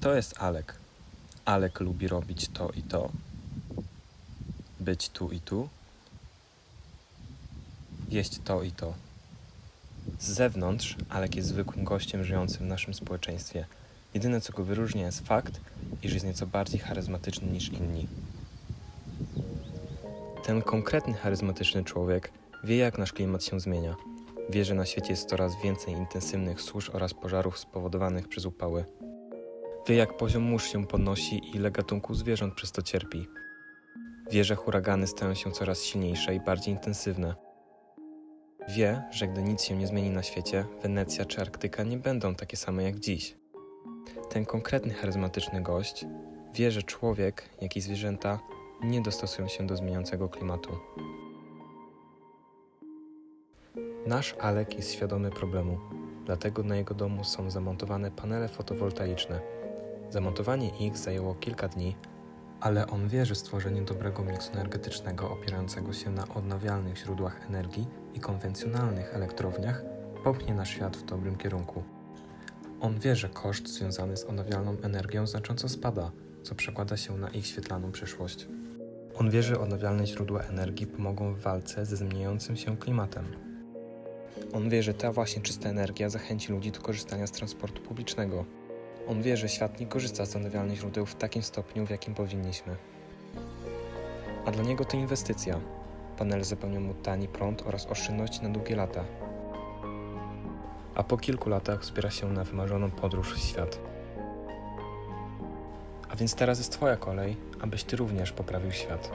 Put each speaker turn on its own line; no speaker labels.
To jest Alek. Alek lubi robić to i to. Być tu i tu. Jeść to i to. Z zewnątrz Alek jest zwykłym gościem żyjącym w naszym społeczeństwie. Jedyne co go wyróżnia jest fakt, iż jest nieco bardziej charyzmatyczny niż inni. Ten konkretny charyzmatyczny człowiek wie jak nasz klimat się zmienia. Wie, że na świecie jest coraz więcej intensywnych susz oraz pożarów spowodowanych przez upały. Wie, jak poziom mórz się podnosi i ile gatunków zwierząt przez to cierpi. Wie, że huragany stają się coraz silniejsze i bardziej intensywne. Wie, że gdy nic się nie zmieni na świecie, Wenecja czy Arktyka nie będą takie same jak dziś. Ten konkretny charyzmatyczny gość wie, że człowiek, jak i zwierzęta nie dostosują się do zmieniającego klimatu. Nasz Alek jest świadomy problemu, dlatego na jego domu są zamontowane panele fotowoltaiczne. Zamontowanie ich zajęło kilka dni, ale on wie, że stworzenie dobrego miksu energetycznego opierającego się na odnawialnych źródłach energii i konwencjonalnych elektrowniach popchnie nasz świat w dobrym kierunku. On wie, że koszt związany z odnawialną energią znacząco spada, co przekłada się na ich świetlaną przyszłość. On wie, że odnawialne źródła energii pomogą w walce ze zmieniającym się klimatem. On wie, że ta właśnie czysta energia zachęci ludzi do korzystania z transportu publicznego. On wie, że świat nie korzysta z odnawialnych źródeł w takim stopniu, w jakim powinniśmy. A dla niego to inwestycja. Panele zapewnią mu tani prąd oraz oszczędności na długie lata. A po kilku latach zbiera się na wymarzoną podróż w świat. A więc teraz jest Twoja kolej, abyś Ty również poprawił świat.